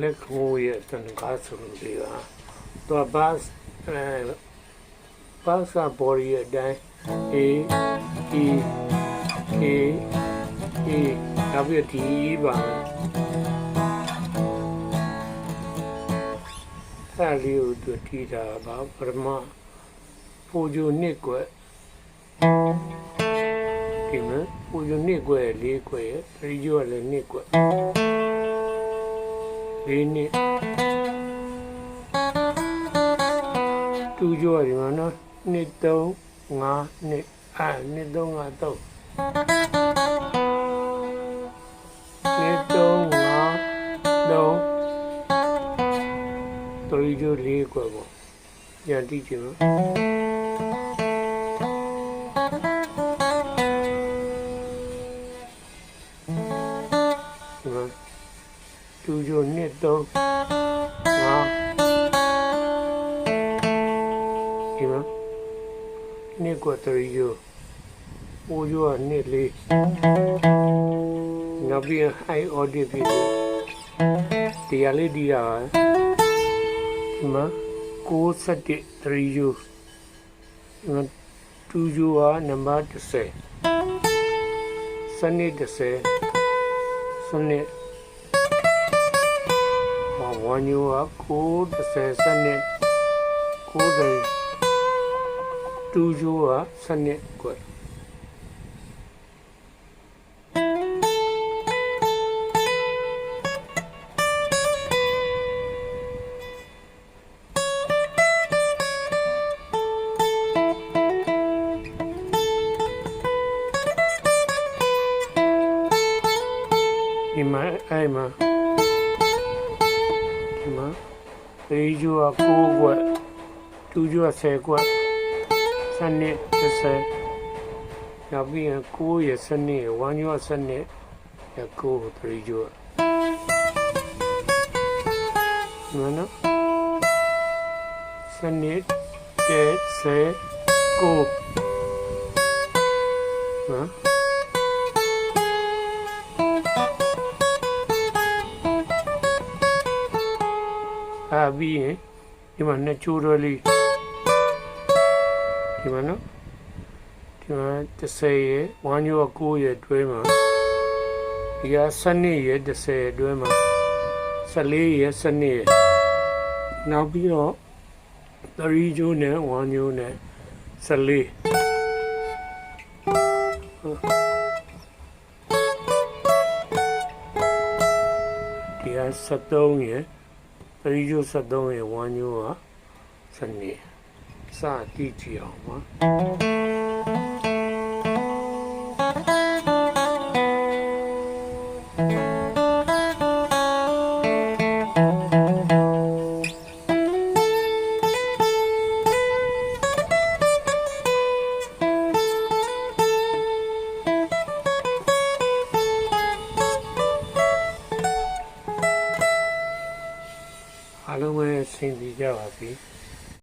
lekko jestem kasą biła. To bas basa bori dai e e e e နောက်ပြီးဒီပါမယ်အဲ့လေးကိုသူတီးတာပါပရမပူဂျူနှစ်ကွယ်ဒီမှာပူဂျူနှစ်ကွယ်လေးကွယ်ရီဂျူကလည်းနှစ်ကွယ် ၄နှစ်တူကြောဒီမှာနော်နှစ်၃၅နှစ်အဲနှစ်၃၅တော့နှစ်၃၅တော့တူကြော၄ကွယ်ပေါ့ညာတိကျနော်ဟုတ် တူကြိုနှစ်သုံးငါဒီမှာနှစ်ကွက်တရီယိုပူကြိုကနှစ်လေးနောက်ပြီးဟိုင်အော်ဒီဖြစ်တယ်တရားလေးဒီတာပါဒီမှာ67တရီယိုဒီမှာတူကြိုကနံပါတ်30စနစ်30စနစ် ဟောဝါညိုက90စနစ်90တူဂျိုကစနစ်ကွယ် ဒီမှာအဲ့မှာဒီမှာရေဂျိုက9ကွက်တူဂျိုက10ကွက်စနစ်30နောက်ပြီးရင်9ရစနစ်ဝမ်းညောစနစ်ရ9ရေဂျိုဒီမှာနော်စနစ်30 9နော်အာ ပြီးရင်ဒီမှာနှစ်ချိုးတော်လေးဒီမှာနော်ဒီမှာ30ရဲ့ဝမ်းညော9ရဲ့တွဲမှာဒီက7ရဲ့30တွဲမှာ14ရဲ့7ရဲ့နောက်ပြီးတော့3ချိုးနဲ့ဝမ်းညောနဲ့14ဒီက73ရဲ့ပ ရိယု73ရဲ့ဝမ်းညိုးကစနေစတိကြည့်အောင်ပါ जाओ आप ही